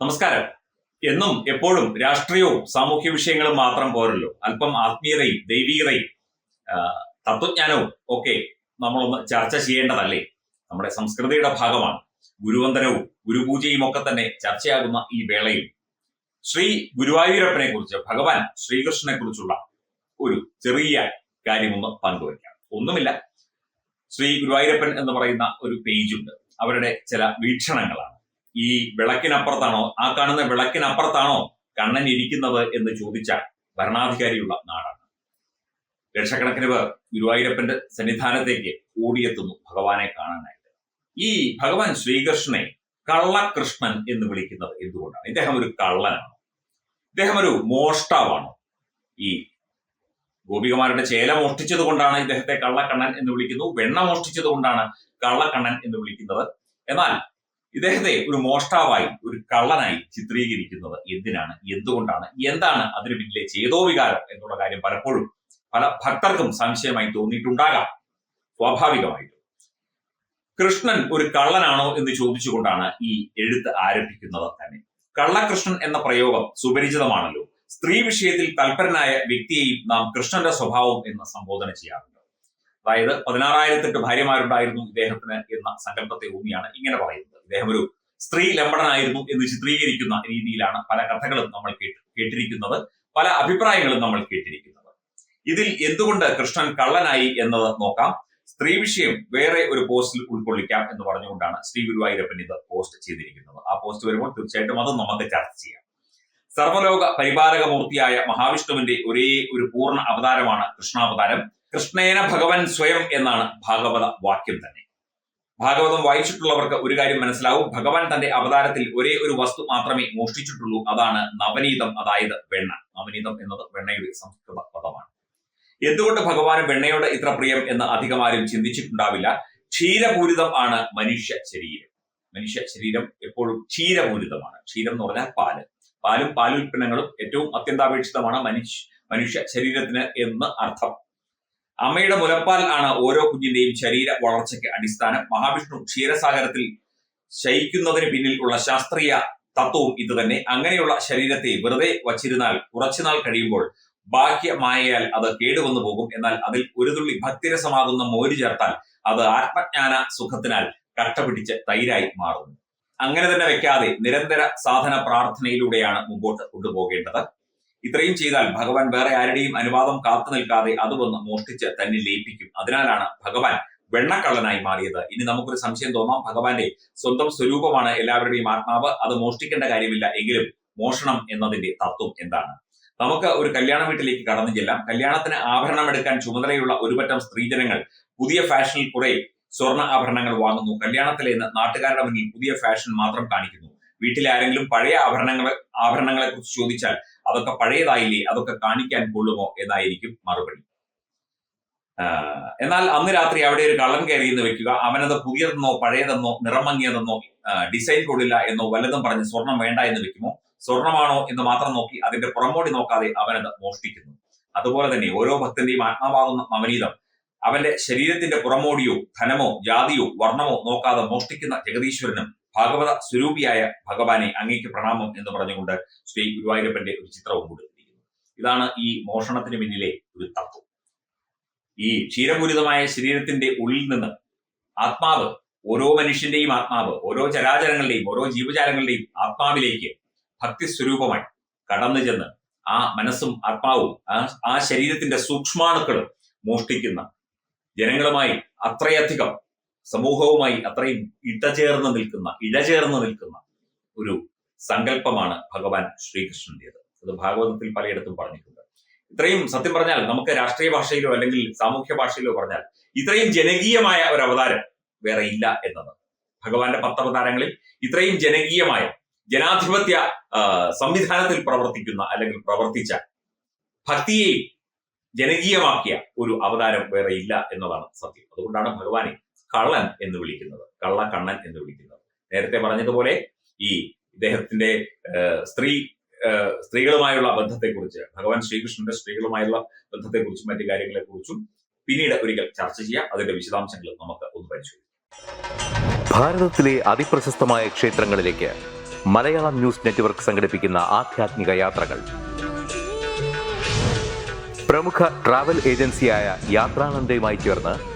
നമസ്കാരം. എന്നും എപ്പോഴും രാഷ്ട്രീയവും സാമൂഹ്യ വിഷയങ്ങളും മാത്രം പോരല്ലോ. അല്പം ആത്മീയതയും ദൈവികതയും തത്വജ്ഞാനവും ഒക്കെ നമ്മളൊന്ന് ചർച്ച ചെയ്യേണ്ടതല്ലേ? നമ്മുടെ സംസ്കൃതിയുടെ ഭാഗമാണ്. ഗുരുവന്ദനവും ഗുരുപൂജയും ഒക്കെ തന്നെ ചർച്ചയാകുന്ന ഈ വേളയിൽ ശ്രീ ഗുരുവായൂരപ്പനെ കുറിച്ച് ഭഗവാൻ ശ്രീകൃഷ്ണനെ കുറിച്ചുള്ള ഒരു ചെറിയ കാര്യമൊന്ന് പങ്കുവയ്ക്കാം. ഒന്നുമില്ല. ശ്രീ ഗുരുവായൂരപ്പൻ എന്ന് പറയുന്ന ഒരു പേജുണ്ട്. അവരുടെ ചില വീക്ഷണങ്ങളാണ്. ഈ വിളക്കിനപ്പുറത്താണോ? ആ കാണുന്ന വിളക്കിനപ്പുറത്താണോ കണ്ണൻ ഇരിക്കുന്നത് എന്ന് ചോദിച്ചാൽ ഭരണാധികാരിയുള്ള നാടാണ്. ലക്ഷക്കണക്കിന് പേർ ഗുരുവായൂരപ്പന്റെ സന്നിധാനത്തേക്ക് ഓടിയെത്തുന്നു ഭഗവാനെ കാണാനായിട്ട്. ഈ ഭഗവാൻ ശ്രീകൃഷ്ണനെ കള്ളകൃഷ്ണൻ എന്ന് വിളിക്കുന്നത് എന്തുകൊണ്ടാണ്? ഇദ്ദേഹം ഒരു കള്ളനാണ്. ഇദ്ദേഹം ഒരു മോഷ്ടാവാണ്. ഈ ഗോപികമാരുടെ ചേല മോഷ്ടിച്ചത് കൊണ്ടാണ് ഇദ്ദേഹത്തെ കള്ളക്കണ്ണൻ എന്ന് വിളിക്കുന്നു. വെണ്ണ മോഷ്ടിച്ചത് കൊണ്ടാണ് കള്ളക്കണ്ണൻ എന്ന് വിളിക്കുന്നത്. എന്നാൽ ഇദ്ദേഹത്തെ ഒരു മോഷ്ടാവായി ഒരു കള്ളനായി ചിത്രീകരിക്കുന്നത് എന്തിനാണ്? എന്തുകൊണ്ടാണ്? എന്താണ് അതിന് പിന്നിലെ ചേതോ വികാരം എന്നുള്ള കാര്യം പലപ്പോഴും പല ഭക്തർക്കും സംശയമായി തോന്നിയിട്ടുണ്ടാകാം. സ്വാഭാവികമായിട്ടും. കൃഷ്ണൻ ഒരു കള്ളനാണോ എന്ന് ചോദിച്ചുകൊണ്ടാണ് ഈ എഴുത്ത് ആരംഭിക്കുന്നത് തന്നെ. കള്ളകൃഷ്ണൻ എന്ന പ്രയോഗം സുപരിചിതമാണല്ലോ. സ്ത്രീ വിഷയത്തിൽ തൽപരനായ വ്യക്തിയെയും നാം കൃഷ്ണന്റെ സ്വഭാവം എന്ന് സംബോധന ചെയ്യാറുണ്ട്. അതായത് പതിനാറായിരത്തെട്ട് ഭാര്യമാരുണ്ടായിരുന്നു ഇദ്ദേഹത്തിന് എന്ന സങ്കല്പത്തെ ഊന്നിയാണ് ഇങ്ങനെ പറയുന്നത്. ഇദ്ദേഹം ഒരു സ്ത്രീ ലംബടനായിരുന്നു എന്ന് ചിത്രീകരിക്കുന്ന രീതിയിലാണ് പല കഥകളും നമ്മൾ കേട്ട് കേട്ടിരിക്കുന്നത്. പല അഭിപ്രായങ്ങളും നമ്മൾ കേട്ടിരിക്കുന്നത്. ഇതിൽ എന്തുകൊണ്ട് കൃഷ്ണൻ കള്ളനായി എന്നത് നോക്കാം. സ്ത്രീ വിഷയം വേറെ ഒരു പോസ്റ്റിൽ ഉൾക്കൊള്ളിക്കാം എന്ന് പറഞ്ഞുകൊണ്ടാണ് ശ്രീ ഗുരുവായൂരപ്പൻ ഇത് പോസ്റ്റ് ചെയ്തിരിക്കുന്നത്. ആ പോസ്റ്റ് വരുമ്പോൾ തീർച്ചയായിട്ടും അത് നമുക്ക് ചർച്ച ചെയ്യാം. സർവലോക പരിപാലക മൂർത്തിയായ മഹാവിഷ്ണുവിന്റെ ഒരേ ഒരു പൂർണ അവതാരമാണ് കൃഷ്ണാവതാരം. കൃഷ്ണേന ഭഗവൻ സ്വയം എന്നാണ് ഭാഗവത വാക്യം തന്നെ. ഭാഗവതം വായിച്ചിട്ടുള്ളവർക്ക് ഒരു കാര്യം മനസ്സിലാവും. ഭഗവാൻ തന്റെ അവതാരത്തിൽ ഒരേ ഒരു വസ്തു മാത്രമേ മോഷ്ടിച്ചിട്ടുള്ളൂ. അതാണ് നവനീതം അതായത് വെണ്ണ. നവനീതം എന്നത് വെണ്ണയുടെ സംസ്കൃത പദമാണ്. എന്തുകൊണ്ട് ഭഗവാന് വെണ്ണയോട് ഇത്ര പ്രിയം എന്ന് അധികം ആരും ചിന്തിച്ചിട്ടുണ്ടാവില്ല? ക്ഷീരപൂരിതം ആണ് മനുഷ്യ ശരീരം. മനുഷ്യ ശരീരം എപ്പോഴും ക്ഷീരപൂരിതമാണ്. ക്ഷീരം എന്ന് പറഞ്ഞാൽ പാൽ. പാലും പാലുൽപ്പന്നങ്ങളും ഏറ്റവും അത്യന്താപേക്ഷിതമാണ് മനുഷ്യ മനുഷ്യ ശരീരത്തിന് എന്ന് അർത്ഥം. അമ്മയുടെ മുലപ്പാൽ ആണ് ഓരോ കുഞ്ഞിന്റെയും ശരീര വളർച്ചയ്ക്ക് അടിസ്ഥാനം. മഹാവിഷ്ണു ക്ഷീരസാഗരത്തിൽ ശയിക്കുന്നതിന് പിന്നിൽ ഉള്ള ശാസ്ത്രീയ തത്വവും ഇത് തന്നെ. അങ്ങനെയുള്ള ശരീരത്തെ വെറുതെ വച്ചിരുന്നാൽ കുറച്ചുനാൾ കഴിയുമ്പോൾ ബാഹ്യമായാൽ അത് കേടുവന്നു പോകും. എന്നാൽ അതിൽ ഒരു തുള്ളി ഭക്തിരസമാകുന്ന മോര് ചേർത്താൽ അത് ആത്മജ്ഞാന സുഖത്തിനാൽ കട്ടപിടിച്ച് തൈരായി മാറുന്നു. അങ്ങനെ തന്നെ വെക്കാതെ നിരന്തര സാധന പ്രാർത്ഥനയിലൂടെയാണ് മുമ്പോട്ട് കൊണ്ടുപോകേണ്ടത്. ഇത്രയും ചെയ്താൽ ഭഗവാൻ വേറെ ആരുടെയും അനുവാദം കാത്തു നിൽക്കാതെ അത് വന്ന് മോഷ്ടിച്ച് തന്നെ ലയിപ്പിക്കും. അതിനാലാണ് ഭഗവാൻ വെണ്ണക്കള്ളനായി മാറിയത്. ഇനി നമുക്കൊരു സംശയം തോന്നാം. ഭഗവാന്റെ സ്വന്തം സ്വരൂപമാണ് എല്ലാവരുടെയും ആത്മാവ്. അത് മോഷ്ടിക്കേണ്ട കാര്യമില്ല. എങ്കിലും മോഷണം എന്നതിന്റെ തത്വം എന്താണ്? നമുക്ക് ഒരു കല്യാണ വീട്ടിലേക്ക് കടന്നു ചെല്ലാം. കല്യാണത്തിന് ആഭരണം എടുക്കാൻ ചുമതലയുള്ള ഒരുപറ്റം സ്ത്രീജനങ്ങൾ പുതിയ ഫാഷനിൽ കുറെ സ്വർണ ആഭരണങ്ങൾ വാങ്ങുന്നു. കല്യാണത്തിലെ നാട്ടുകാരുടെ മുന്നിൽ പുതിയ ഫാഷൻ മാത്രം കാണിക്കുന്നു. വീട്ടിലെ ആരെങ്കിലും പഴയ ആഭരണങ്ങൾ ആഭരണങ്ങളെ കുറിച്ച് ചോദിച്ചാൽ അതൊക്കെ പഴയതായില്ലേ? അതൊക്കെ കാണിക്കാൻ കൊള്ളുമോ എന്നായിരിക്കും മറുപടി. എന്നാൽ അന്ന് രാത്രി അവിടെ ഒരു കള്ളൻ എന്ന് വെക്കുക. അവനത് പുതിയതെന്നോ പഴയതെന്നോ നിറം മങ്ങിയതെന്നോ ഡിസൈൻ കൊള്ളില്ല എന്നോ വല്ലതും പറഞ്ഞ് സ്വർണം വേണ്ട എന്ന് വെക്കുമോ? സ്വർണമാണോ എന്ന് മാത്രം നോക്കി അതിന്റെ പുറമോടി നോക്കാതെ അവനത് മോഷ്ടിക്കുന്നു. അതുപോലെ തന്നെ ഓരോ ഭക്തന്റെയും ആത്മാവാകുന്ന നവനീതം അവന്റെ ശരീരത്തിന്റെ പുറമോടിയോ ധനമോ ജാതിയോ വർണമോ നോക്കാതെ മോഷ്ടിക്കുന്ന ജഗദീശ്വരനും ഭാഗവത സ്വരൂപിയായ ഭഗവാനെ അങ്ങേക്ക് പ്രണാമം എന്ന് പറഞ്ഞുകൊണ്ട് ശ്രീ ഗുരുവായൂരപ്പന്റെ ഒരു ചിത്രവും കൊടുത്തിരിക്കുന്നു ഇതാണ് ഈ മോഷണത്തിന് പിന്നിലെ ഒരു തത്വം. ഈ ക്ഷീരപൂരിതമായ ശരീരത്തിന്റെ ഉള്ളിൽ നിന്ന് ആത്മാവ് ഓരോ മനുഷ്യന്റെയും ആത്മാവ് ഓരോ ചരാചരങ്ങളുടെയും ഓരോ ജീവജാലങ്ങളുടെയും ആത്മാവിലേക്ക് ഭക്തി സ്വരൂപമായി കടന്നു ചെന്ന് ആ മനസ്സും ആത്മാവും ആ ശരീരത്തിന്റെ സൂക്ഷ്മാണുക്കളും മോഷ്ടിക്കുന്ന ജനങ്ങളുമായി അത്രയധികം സമൂഹവുമായി അത്രയും ഇടചേർന്ന് നിൽക്കുന്ന ഇഴചേർന്ന് നിൽക്കുന്ന ഒരു സങ്കല്പമാണ് ഭഗവാൻ ശ്രീകൃഷ്ണന്റേത്. അത് ഭാഗവതത്തിൽ പലയിടത്തും പറഞ്ഞിട്ടുണ്ട്. ഇത്രയും സത്യം പറഞ്ഞാൽ നമുക്ക് രാഷ്ട്രീയ ഭാഷയിലോ അല്ലെങ്കിൽ സാമൂഹ്യ ഭാഷയിലോ പറഞ്ഞാൽ ഇത്രയും ജനകീയമായ ഒരു അവതാരം വേറെ ഇല്ല എന്നത്. ഭഗവാന്റെ പത്തവതാരങ്ങളിൽ ഇത്രയും ജനകീയമായ ജനാധിപത്യ സംവിധാനത്തിൽ പ്രവർത്തിക്കുന്ന അല്ലെങ്കിൽ പ്രവർത്തിച്ച ഭക്തിയെ ജനകീയമാക്കിയ ഒരു അവതാരം വേറെ ഇല്ല എന്നതാണ് സത്യം. അതുകൊണ്ടാണ് ഭഗവാനെ കള്ളൻ എന്ന് വിളിക്കുന്നത്. കണ്ണൻ എന്ന് വിളിക്കുന്നത്. നേരത്തെ പറഞ്ഞതുപോലെ ഈ ഇദ്ദേഹത്തിന്റെ സ്ത്രീ സ്ത്രീകളുമായുള്ള ബന്ധത്തെക്കുറിച്ച് ഭഗവാൻ ശ്രീകൃഷ്ണന്റെ സ്ത്രീകളുമായുള്ള ബന്ധത്തെക്കുറിച്ചും മറ്റു കാര്യങ്ങളെക്കുറിച്ചും പിന്നീട് ഒരിക്കൽ ചർച്ച ചെയ്യാം. അതിന്റെ വിശദാംശങ്ങൾ നമുക്ക് ഒന്ന് പരിശോധിക്കാം. ഭാരതത്തിലെ അതിപ്രശസ്തമായ ക്ഷേത്രങ്ങളിലേക്ക് മലയാളം ന്യൂസ് നെറ്റ്വർക്ക് സംഘടിപ്പിക്കുന്ന ആധ്യാത്മിക യാത്രകൾ. പ്രമുഖ ട്രാവൽ ഏജൻസിയായ യാത്രാനന്ദയുമായി ചേർന്ന്